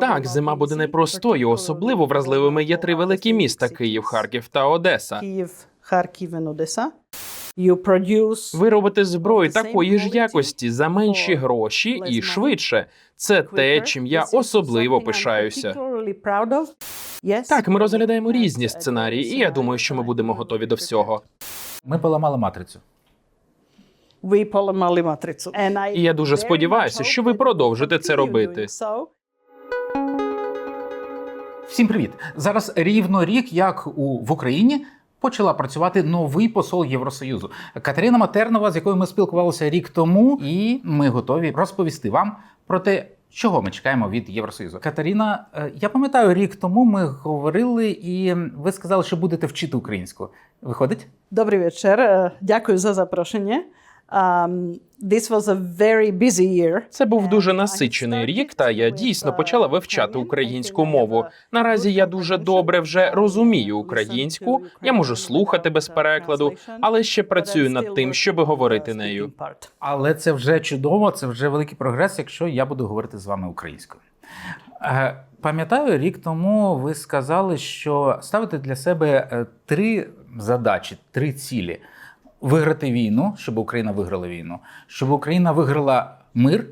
Так, зима буде непростою. Особливо вразливими є три великі міста. Київ, Харків та Одеса. And Odessa. You produce Ви робите зброю такої ж якості за менші гроші і швидше. Це те, чим я особливо пишаюся. Так, ми розглядаємо різні сценарії, і я думаю, що ми будемо готові до всього. Ми поламали матрицю. Ви поламали матрицю. І я дуже сподіваюся, що ви продовжите це робити. Всім привіт! Зараз рівно рік, як у в Україні почала працювати новий посол Євросоюзу Катерина Матернова, з якою ми спілкувалися рік тому, і ми готові розповісти вам про те. Чого ми чекаємо від Євросоюзу? Катерина, е, я пам'ятаю, рік тому ми говорили, і ви сказали, що будете вчити українську. Виходить? Добрий вечір. Е, Дякую за запрошення. Um, this was a very busy year. Це був дуже насичений рік, та я дійсно uh, почала вивчати українську мову. Наразі я дуже добре вже розумію українську. Я можу слухати без uh, перекладу, але ще працюю над тим, щоб говорити нею. Але це вже чудово, це вже великий прогрес, якщо я буду говорити з вами українською. Е, Пам'ятаю, рік тому ви сказали, що ставите для себе е, три задачі, три цілі: виграти війну, щоб Україна виграла війну, щоб Україна виграла мир,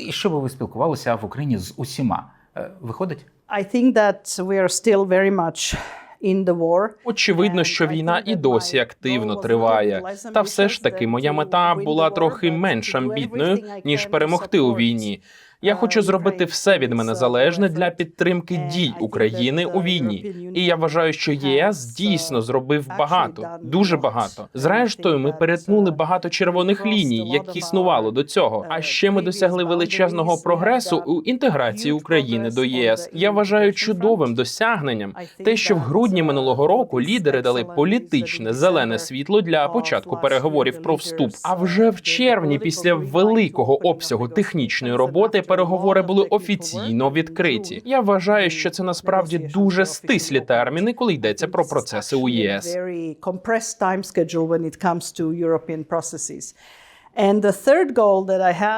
і щоб ви спілкувалися в Україні з усіма. Е, Виходить? I think that we are still very much in the war. Очевидно, що війна і досі активно триває. Та все ж таки, моя мета була трохи менш амбітною ніж перемогти у війні. Я хочу зробити все від мене залежне для підтримки дій України у війні. І я вважаю, що ЄС дійсно зробив багато, дуже багато. Зрештою, ми перетнули багато червоних ліній, які існувало до цього. А ще ми досягли величезного прогресу у інтеграції України до ЄС. Я вважаю чудовим досягненням те, що в грудні минулого року лідери дали політичне зелене світло для початку переговорів про вступ. А вже в червні, після великого обсягу технічної роботи, переговори були офіційно відкриті. Я вважаю, що це насправді дуже стислі терміни, коли йдеться про процеси у ЄС.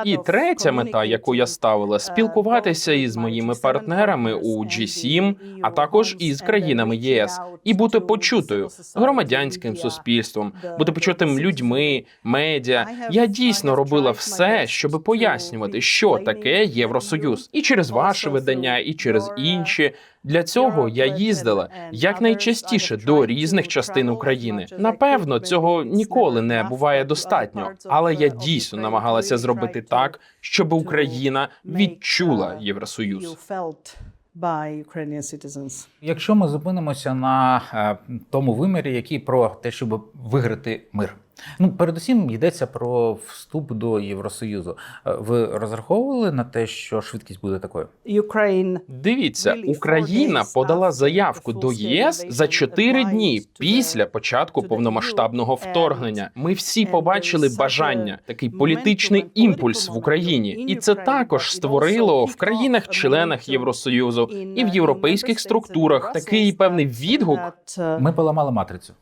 І третя мета, яку я ставила, спілкуватися із моїми партнерами у G7, а також із країнами ЄС, і бути почутою громадянським суспільством, бути почутим людьми, медіа. Я дійсно робила все, щоб пояснювати, що таке Євросоюз, і через ваше видання, і через інші. Для цього я їздила якнайчастіше до різних частин України. Напевно, цього ніколи не буває достатньо, але я дійсно намагалася зробити так, щоб Україна відчула Євросоюз. Ukrainian citizens. Якщо ми зупинимося на е, тому вимірі, який про те, щоб виграти мир. Ну, передусім йдеться про вступ до Євросоюзу. Е, Ви розраховували на те, що швидкість буде такою? Ukraine Дивіться, Україна подала заявку до ЄС за чотири дні після початку повномасштабного вторгнення. Ми всі побачили бажання, такий політичний імпульс в Україні, і це також створило в країнах-членах Євросоюзу і в європейських структурах такий певний відгук. uh, Ми поламали матрицю.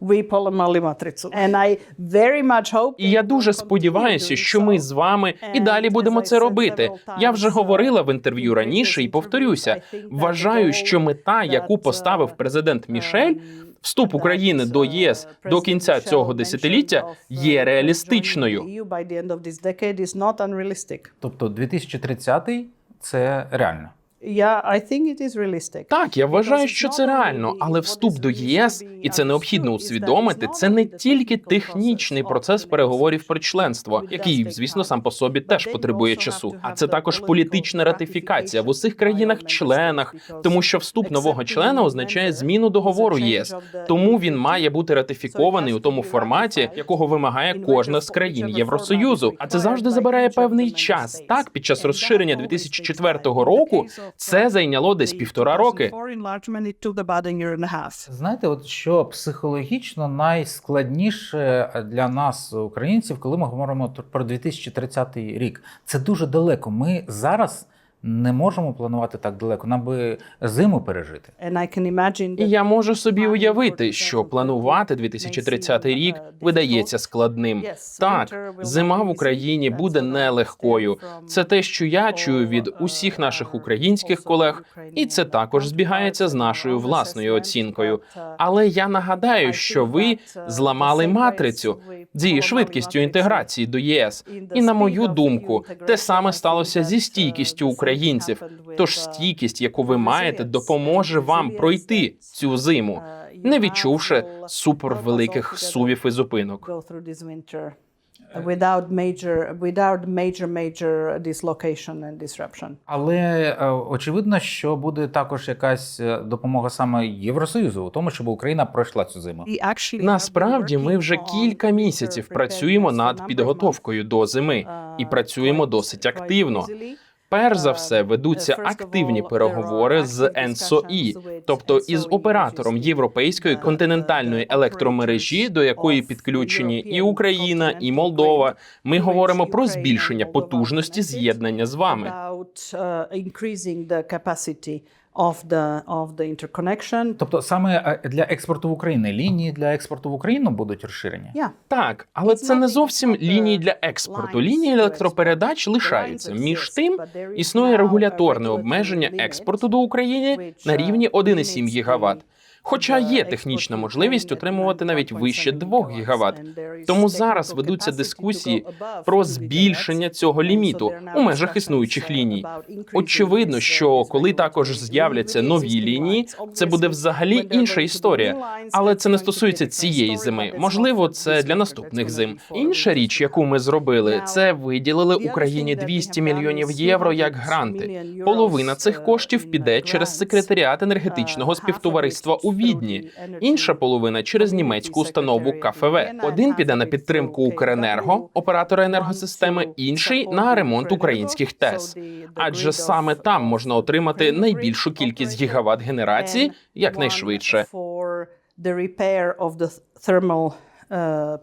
Ви поламали матрицю. And I very much hope І я дуже сподіваюся, що ми з вами і далі будемо це робити. Я вже говорила в інтерв'ю раніше і повторюся. Вважаю, що мета, яку поставив президент Мішель, вступ України до ЄС до кінця цього десятиліття, є реалістичною. Тобто 2030 це реально. Так, я вважаю, що це реально, але вступ до ЄС, і це необхідно усвідомити. Це не тільки технічний процес переговорів про членство, який, звісно, сам по собі теж потребує часу. А це також політична ратифікація в усіх країнах-членах, тому що вступ нового члена означає зміну договору ЄС. Тому він має бути ратифікований у тому форматі, якого вимагає кожна з країн Євросоюзу. А це завжди забирає певний час. Так, під час розширення 2004 року це зайняло десь півтора роки. Знаєте, от що психологічно найскладніше для нас, українців, коли ми говоримо про 2030 рік, це дуже далеко. Ми зараз не можемо планувати так далеко. Нам би зиму пережити. І я можу собі уявити, що планувати 2030 рік видається складним. Так, зима в Україні буде нелегкою. Це те, що я чую від усіх наших українських колег, і це також збігається з нашою власною оцінкою. Але я нагадаю, що ви зламали матрицю зі швидкістю інтеграції до ЄС. І на мою думку, те саме сталося зі стійкістю українців. Тож стійкість, яку ви маєте, допоможе вам пройти цю зиму, не відчувши супервеликих сувів і зупинок. without major without major major dislocation and disruption. Але е, очевидно, що буде також якась е, допомога саме Євросоюзу у тому, щоб Україна пройшла цю зиму. Насправді ми вже кілька місяців працюємо над підготовкою до зими і працюємо досить активно. Перш за все ведуться активні переговори з НСОІ, тобто із оператором європейської континентальної електромережі, до якої підключені і Україна, і Молдова. Ми говоримо про збільшення потужності з'єднання з вами. Uh, of the of the interconnection. Тобто саме е, для експорту в Україну лінії для експорту в Україну будуть розширені. Yeah. Так, але це не зовсім лінії для експорту. Лінії електропередач лишаються. Між тим існує регуляторне обмеження експорту до України на рівні 1,7 гігаватт. Хоча є технічна можливість отримувати навіть вище 2 гігаватт. Тому зараз ведуться дискусії про збільшення цього ліміту у межах існуючих ліній. Очевидно, що коли також з'являться нові лінії, це буде взагалі інша історія. Але це не стосується цієї зими. Можливо, це для наступних зим. Інша річ, яку ми зробили, це виділили Україні 200 мільйонів євро як гранти. Половина цих коштів піде через секретаріат енергетичного співтовариства у Відні. Інша половина через німецьку установу КФВ. Один піде на підтримку Укренерго, оператора енергосистеми, інший на ремонт українських ТЕС. Адже саме там можна отримати найбільшу кількість гігават генерації якнайшвидше. the repair of the uh,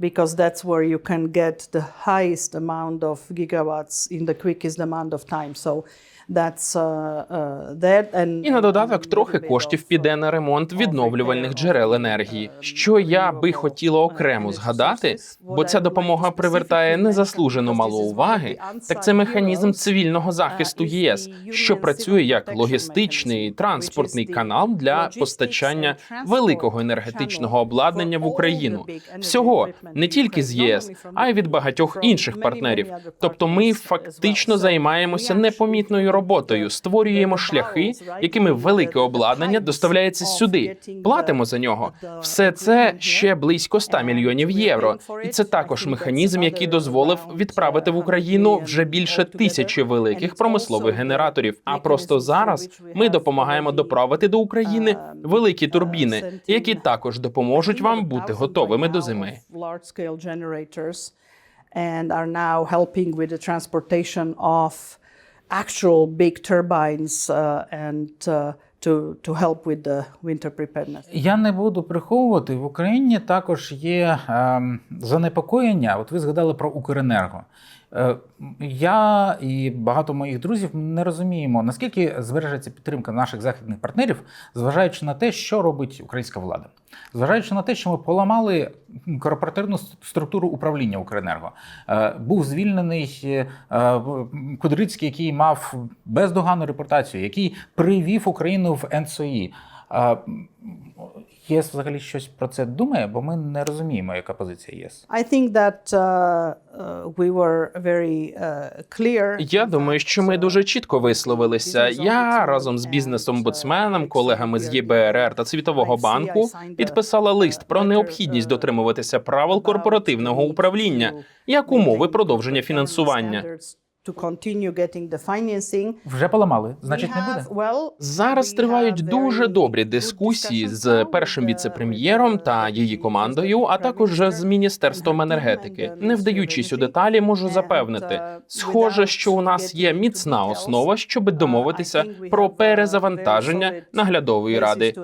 because that's where you can get the highest amount of gigawatts in the quickest amount of time so uh, uh, І на додаток трохи коштів піде на ремонт відновлювальних джерел енергії. Що я би хотіла окремо згадати, бо ця допомога привертає незаслужено мало уваги. Так це механізм цивільного захисту ЄС, що працює як логістичний транспортний канал для постачання великого енергетичного обладнання в Україну. Всього не тільки з ЄС, а й від багатьох інших партнерів. Тобто, ми фактично займаємося непомітною роботою, створюємо шляхи, якими велике обладнання доставляється сюди. Платимо за нього. Все це ще близько 100 мільйонів євро. І це також механізм, який дозволив відправити в Україну вже більше тисячі великих промислових генераторів. А просто зараз ми допомагаємо доправити до України великі турбіни, які також допоможуть вам бути готовими до зими. and are now helping with the transportation of actual big turbines uh, and uh, to, to help with the winter preparedness. Я не буду приховувати в Україні також є ем, занепокоєння. От ви згадали про Укренерго. Е, я і багато моїх друзів не розуміємо, наскільки збережеться підтримка наших західних партнерів, зважаючи на те, що робить українська влада, зважаючи на те, що ми поламали корпоративну структуру управління Укренерго. Е, Був звільнений е, Кудрицький, який мав бездоганну репутацію, який привів Україну в НСОІ. ЄС взагалі щось про це думає, бо ми не розуміємо, яка позиція ЄС. I think that uh, uh, we were very uh, clear. Я думаю, що ми дуже чітко висловилися. Я разом з бізнес-омбудсменом, колегами з ЄБРР та Світового банку підписала лист про необхідність дотримуватися правил корпоративного управління як умови продовження фінансування. To continue getting the financing. Вже поламали, значить, не буде. well, Зараз тривають дуже добрі дискусії з першим with the- віце-прем'єром та її командою, а також з міністерством енергетики. uh, Не вдаючись у деталі, можу запевнити. uh, Схоже, що у нас є міцна основа, щоб uh, домовитися про very перезавантаження наглядової ради.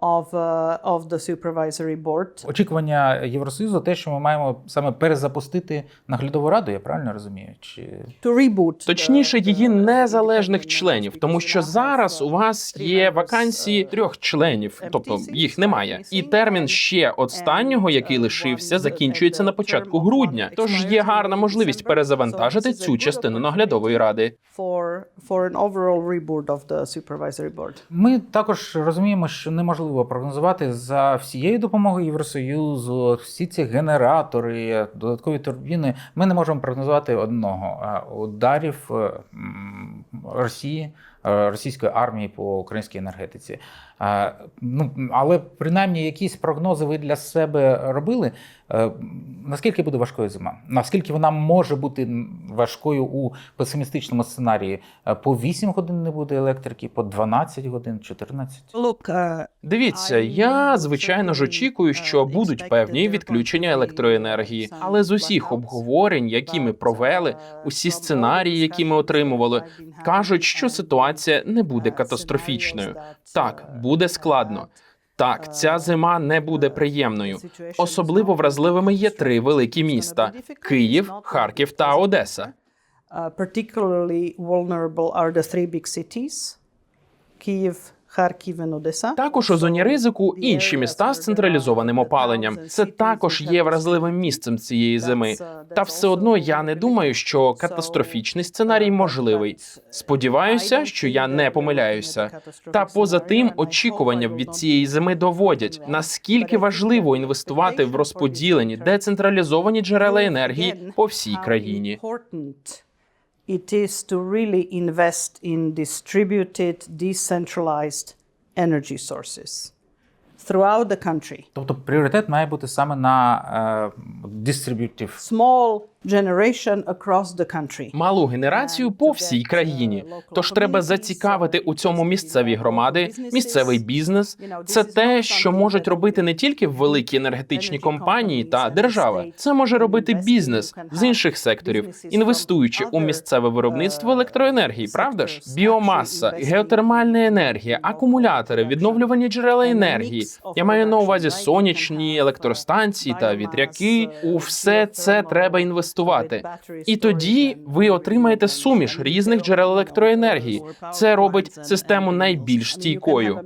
Of uh, of the supervisory board. Очікування Євросоюзу, те, що ми маємо саме перезапустити наглядову раду, я правильно розумію? Чи To reboot Точніше, її незалежних членів, тому що зараз у вас uh, є вакансії uh, трьох членів, тобто їх немає. І термін ще останнього, який лишився, закінчується на початку грудня. Тож є гарна можливість перезавантажити цю частину наглядової ради. for for an overall reboot of the supervisory board. ми також розуміємо, що неможливо прогнозувати за всією допомогою Євросоюзу, всі ці генератори, додаткові турбіни. Ми не можемо прогнозувати одного ударів Росії. е, Російської армії по українській енергетиці, ну але принаймні якісь прогнози ви для себе робили. Е, Наскільки буде важкою зима? Наскільки вона може бути важкою у песимістичному сценарії? Е, По 8 годин не буде електрики, по 12 годин, 14? Look, uh, Дивіться, я звичайно ж очікую, що будуть певні відключення електроенергії, але з усіх обговорень, які ми провели, усі сценарії, які ми отримували, кажуть, що ситуація не буде катастрофічною. Так, буде складно. Так, ця зима не буде приємною. Особливо вразливими є три великі міста: Київ, Харків та Одеса. Uh, particularly vulnerable are the three big cities: Kyiv, And Odessa. Також у зоні ризику інші міста з централізованим опаленням. Це також є вразливим місцем цієї зими. Та все одно я не думаю, що катастрофічний сценарій можливий. Сподіваюся, що я не помиляюся. Та поза тим, очікування від цієї зими доводять наскільки важливо інвестувати в розподілені децентралізовані джерела енергії по всій країні. It is to really invest in distributed, decentralized energy sources throughout the country. Тобто пріоритет має бути саме на е, distributive Small generation across the country. Малу генерацію по всій країні. Тож треба зацікавити у цьому місцеві громади, місцевий бізнес. Це те, що можуть робити не тільки великі енергетичні компанії та держава. Це може робити бізнес з інших секторів, інвестуючи у місцеве виробництво електроенергії. Правда ж? Біомаса, геотермальна енергія, акумулятори, відновлювані джерела енергії. Я маю на увазі сонячні електростанції та вітряки. У все це треба інвестувати. І тоді ви отримаєте суміш різних джерел електроенергії. Це робить систему найбільш стійкою.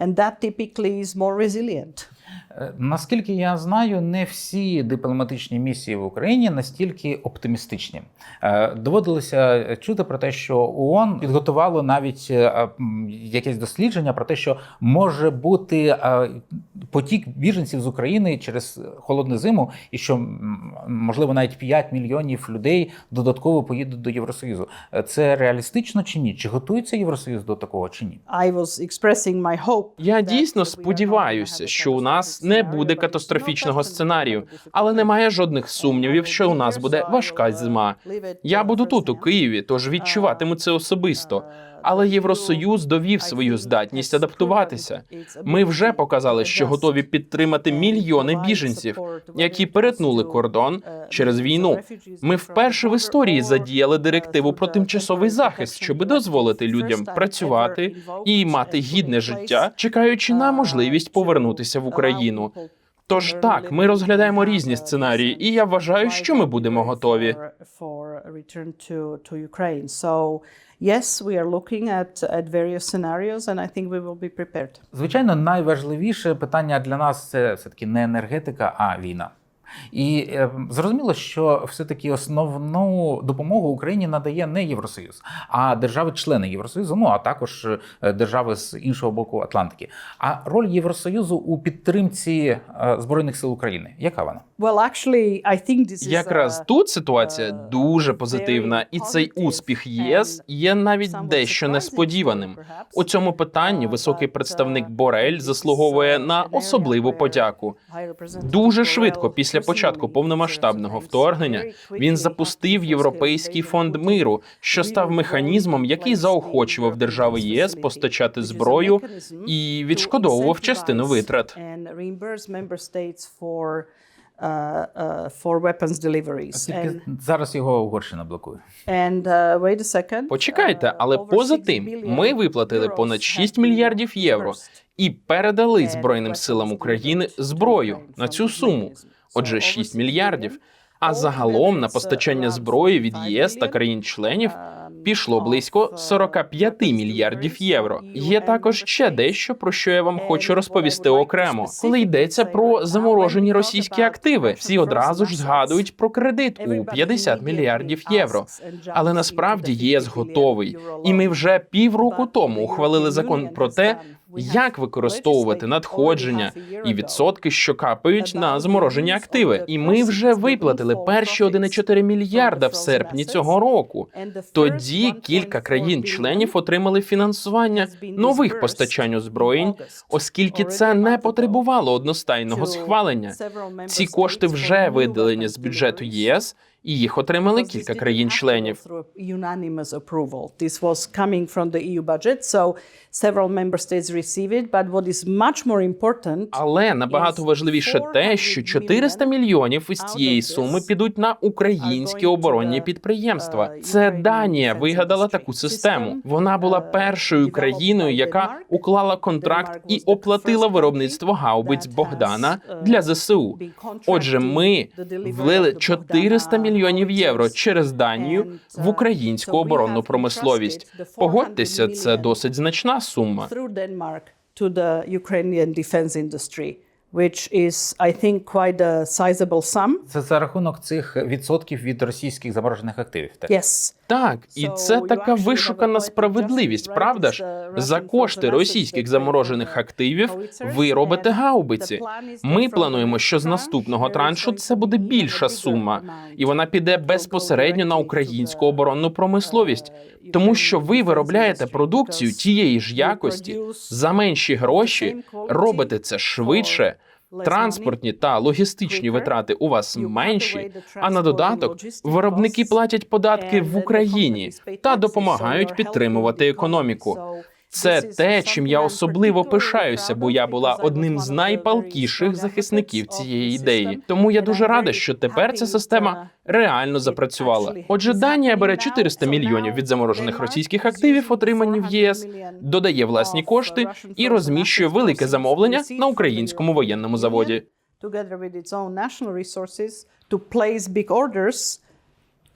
And that typically is more resilient. Е, Наскільки я знаю, не всі дипломатичні місії в Україні настільки оптимістичні. Е, Доводилося чути про те, що ООН підготувало навіть е, якесь дослідження про те, що може бути потік біженців з України через холодну зиму, і що можливо навіть 5 мільйонів людей додатково поїдуть до Євросоюзу. Це реалістично чи ні? Чи готується Євросоюз до такого чи ні? I was expressing my hope. Я дійсно сподіваюся, що у нас не буде катастрофічного сценарію, але немає жодних сумнівів, що у нас буде важка зима. Я буду тут, у Києві, тож відчуватиму це особисто. Але Євросоюз довів свою здатність адаптуватися. Ми вже показали, що готові підтримати мільйони біженців, які перетнули кордон через війну. Ми вперше в історії задіяли директиву про тимчасовий захист, щоб дозволити людям працювати і мати гідне життя, чекаючи на можливість повернутися в Україну. Тож так, ми розглядаємо різні сценарії, і я вважаю, що ми будемо готові. Yes, we are looking at, at various scenarios, and I think we will be prepared. Звичайно, найважливіше питання для нас це все таки не енергетика, а війна. І е, зрозуміло, що все-таки основну допомогу Україні надає не Євросоюз, а держави-члени Євросоюзу, ну а також е, держави з іншого боку Атлантики. А роль Євросоюзу у підтримці е, збройних сил України, яка вона? Well, actually, I think this is Якраз тут ситуація дуже позитивна, і цей успіх ЄС є навіть дещо несподіваним. У цьому питанні високий представник Борель заслуговує на особливу подяку. Дуже швидко після початку повномасштабного вторгнення він запустив Європейський фонд миру, що став механізмом, який заохочував держави ЄС постачати зброю і відшкодовував частину витрат. for weapons deliveries. And, зараз його Угорщина блокує. and uh, wait a second. Почекайте, uh, але поза тим, ми виплатили понад have 6 мільярдів євро і передали Збройним силам України зброю на цю суму. Отже, So 6 мільярдів. А загалом на uh, постачання зброї від ЄС та країн-членів Um, пішло близько uh, 45 мільярдів євро. Є також ще дещо про що я вам хочу розповісти окремо. Коли йдеться про заморожені російські активи, всі одразу ж згадують про кредит у everybody 50 мільярдів євро. Але насправді ЄС готовий, і ми вже півроку тому ухвалили закон про те, як використовувати надходження і відсотки, що капають на use активи. І ми вже виплатили перші 1,4 profits мільярда в серпні цього року. Тоді кілька країн-членів отримали фінансування нових постачань озброєнь, оскільки це не потребувало одностайного схвалення. Ці кошти вже виділені з бюджету єс, і їх отримали кілька країн-членів. important Але набагато важливіше те, що 400 мільйонів із цієї суми підуть на українські оборонні підприємства. Це Данія вигадала таку систему. Вона була першою країною, яка уклала контракт і оплатила виробництво гаубиць Богдана для ЗСУ. Отже, ми влили 400 мільйонів євро через Данію в українську оборонну промисловість. Погодьтеся, це досить значна сума. which is, I think, quite a sizable sum. Це за рахунок цих відсотків від російських заморожених активів. Так? Yes. Так, і це така вишукана справедливість, правда ж? За кошти російських заморожених активів ви робите гаубиці. Ми плануємо, що з наступного траншу це буде більша сума, і вона піде безпосередньо на українську оборонну промисловість, тому що ви виробляєте продукцію тієї ж якості за менші гроші, робите це швидше. Транспортні та логістичні витрати у вас менші, а на додаток виробники платять податки в Україні та допомагають підтримувати економіку. Це те, чим я особливо пишаюся, бо я була одним з найпалкіших захисників цієї ідеї. Тому я дуже рада, що тепер ця система реально запрацювала. Отже, Данія бере 400 мільйонів від заморожених російських активів, отримані в ЄС, додає власні кошти і розміщує велике замовлення на українському воєнному заводі. Together with its own national resources to place big orders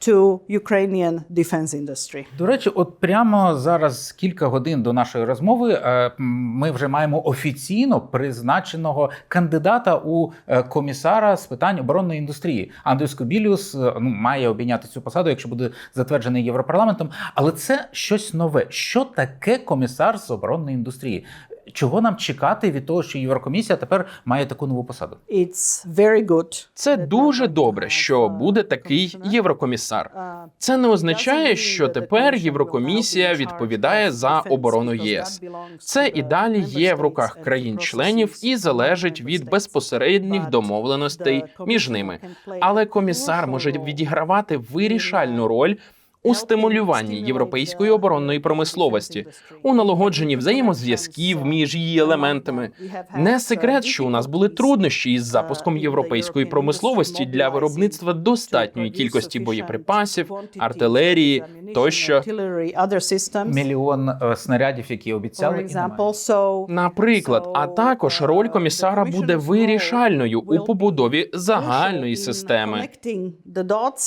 to Ukrainian defense industry. До речі, от прямо зараз кілька годин до нашої розмови е, ми вже маємо офіційно призначеного кандидата у е, комісара з питань оборонної індустрії. Андрій Скобіліус е, ну, має обійняти цю посаду, якщо буде затверджений Європарламентом. Але це щось нове. Що таке комісар з оборонної індустрії? Чого нам чекати від того, що Єврокомісія тепер має таку нову посаду? It's very good. Це дуже добре, що буде такий єврокомісар. Це не означає, що тепер Єврокомісія відповідає за оборону єС. Це і далі є в руках країн-членів і залежить від безпосередніх домовленостей між ними. Але комісар може відігравати вирішальну роль у стимулюванні європейської оборонної промисловості, у налагодженні взаємозв'язків між її елементами. Не секрет, що у нас були труднощі із запуском європейської промисловості для виробництва достатньої кількості боєприпасів, артилерії тощо. Мільйон е, снарядів, які обіцяли, і немає. Наприклад, а також роль комісара буде вирішальною у побудові загальної системи.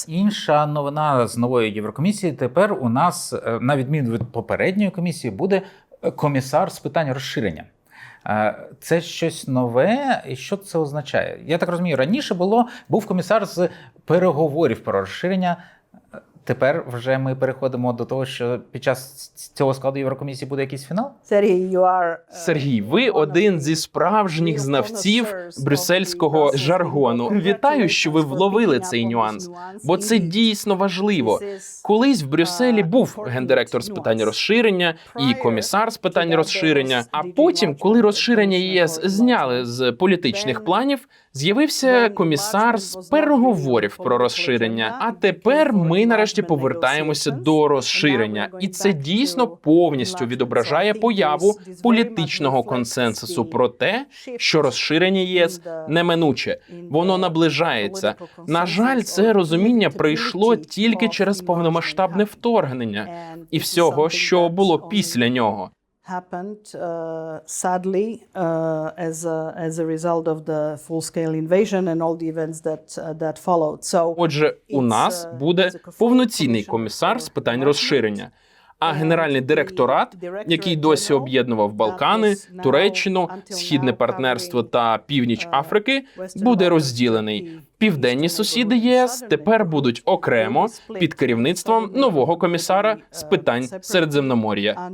Інша новина з нової Єврокомісії. Тепер у нас, е, на відміну від попередньої комісії, буде е, комісар з питань розширення. Е, Це щось нове, і що це означає? Я так розумію, раніше було був комісар з переговорів про розширення. Тепер вже ми переходимо до того, що під час цього складу Єврокомісії буде якийсь фінал. Сергій, ви один зі справжніх знавців брюссельського жаргону. Вітаю, що ви вловили цей нюанс, бо це дійсно важливо. Колись в Брюсселі був гендиректор з питань розширення і комісар з питань розширення. А потім, коли розширення ЄС зняли з політичних планів, З'явився комісар з переговорів про розширення. А тепер ми нарешті повертаємося до розширення, і це дійсно повністю відображає появу політичного консенсусу про те, що розширення ЄС неминуче, воно наближається. На жаль, це розуміння прийшло тільки через повномасштабне вторгнення і всього, що було після нього. Happened uh, sadly uh, as a, as a result of the full-scale invasion and all the events that uh, that followed. So Отже, у нас буде повноцінний комісар з питань розширення. А генеральний директорат, який досі об'єднував Балкани, Туреччину, Східне партнерство та Північ Африки, буде розділений. Південні сусіди ЄС тепер будуть окремо під керівництвом нового комісара з питань Середземномор'я.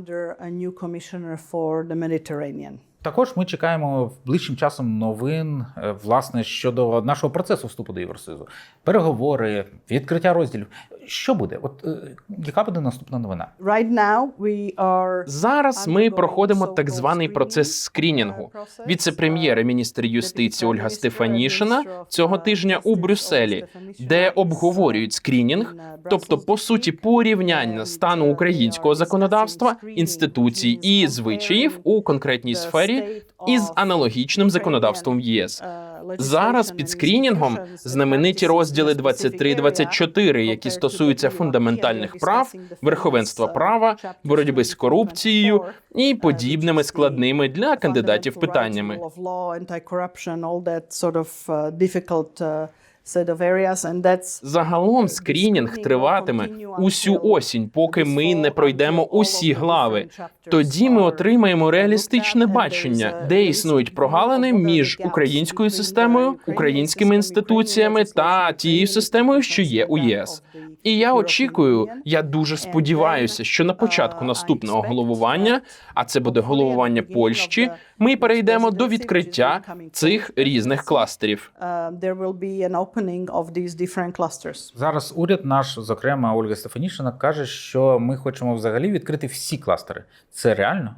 Також ми чекаємо ближчим часом новин е, власне щодо нашого процесу вступу до Євросоюзу. Переговори, відкриття розділів. Що буде? От е, яка буде наступна новина? Right now we are Зараз ми проходимо так званий процес скрінінгу. Віце-прем'єр і міністр юстиції Ольга Стефанішина цього тижня у Брюсселі, де обговорюють скрінінг, тобто по суті порівняння стану українського законодавства, інституцій і звичаїв у конкретній сфері із аналогічним законодавством ЄС. Зараз під скрінінгом знамениті розділи 23-24, які стосуються фундаментальних прав, верховенства права, боротьби з корупцією і подібними складними для кандидатів питаннями. Uh, uh, Загалом скрінінг триватиме усю осінь, поки ми не пройдемо усі глави. Тоді ми отримаємо реалістичне бачення, де існують прогалини між українською системою, українськими інституціями та тією системою, що є у ЄС. І я очікую, я дуже сподіваюся, що на початку наступного головування, а це буде головування Польщі, ми перейдемо до відкриття цих різних кластерів. uh. Зараз уряд наш, зокрема Ольга Стефанішина, каже, що ми хочемо взагалі відкрити всі кластери. Це реально?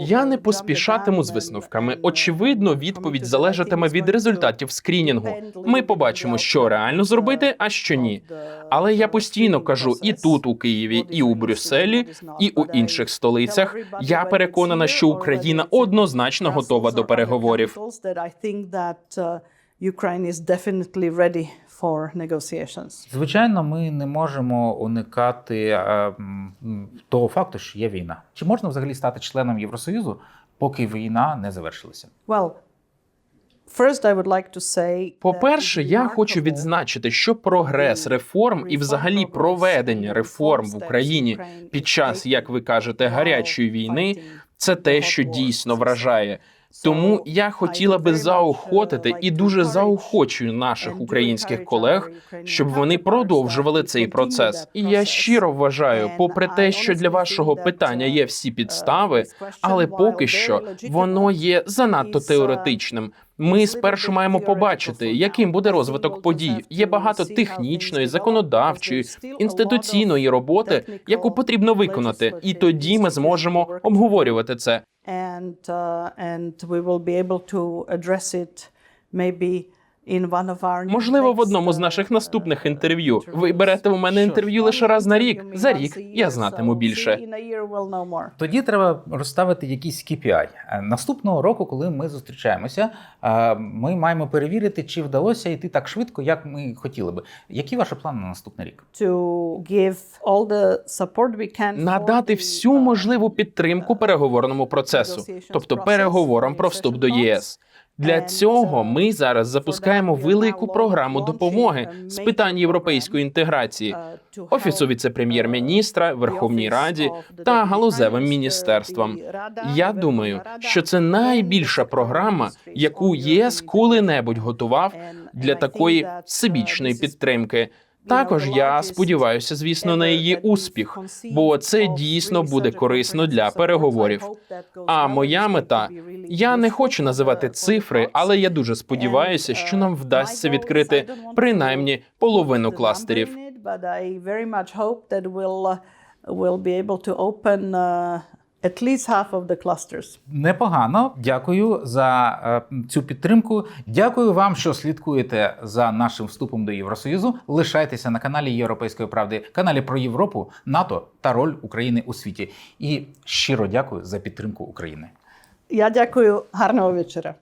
Я не поспішатиму з висновками. uh, Очевидно, відповідь залежатиме від результатів скрінінгу. Ми побачимо, що реально зробити, а що ні. Але я постійно кажу і тут, у Києві, і у Брюсселі, і у інших столицях. Я переконана, що Україна однозначно готова до переговорів. Ukraine is definitely ready for negotiations. Звичайно, ми не можемо уникати е, того факту, що є війна. Чи можна взагалі стати членом Євросоюзу, поки війна не завершилася? Well, first I would like to say По-перше, я хочу відзначити, що прогрес реформ і взагалі проведення реформ в Україні під час, як ви кажете, гарячої війни це те, що дійсно вражає. Тому я хотіла би заохотити і дуже заохочую наших українських колег, щоб вони продовжували цей процес. І я щиро вважаю, попри те, що для вашого питання є всі підстави, але поки що воно є занадто теоретичним. Ми спершу маємо побачити, яким буде розвиток подій. Є багато технічної, законодавчої, інституційної роботи, яку потрібно виконати, і тоді ми зможемо обговорювати це. Uh, Можливо, в одному з uh, наших наступних інтерв'ю. Ви берете у мене інтерв'ю лише раз на рік. За рік я знатиму більше. Тоді треба розставити якийсь KPI. Е, Наступного року, коли ми зустрічаємося, е, ми маємо перевірити, чи вдалося йти так швидко, як ми хотіли би. Які ваші плани на наступний рік? To give all the support we can Надати всю uh, можливу підтримку переговорному процесу, тобто переговорам про вступ до ЄС. Для цього ми зараз запускаємо велику програму допомоги з питань європейської інтеграції, uh, офісу віце-прем'єр-міністра, Верховній Раді та галузевим міністерствам. Я думаю, що це найбільша програма, яку ЄС коли-небудь готував для такої всебічної підтримки. Також я сподіваюся, звісно, на її успіх, бо це дійсно буде корисно для переговорів. А моя мета я не хочу називати цифри, але я дуже сподіваюся, що нам вдасться відкрити принаймні половину кластерів. At least half of the clusters. Непогано. Дякую за е, цю підтримку. Дякую вам, що слідкуєте за нашим вступом до Євросоюзу. Лишайтеся на каналі Європейської правди, каналі про Європу, НАТО та роль України у світі. І щиро дякую за підтримку України. Я дякую Гарного вечора.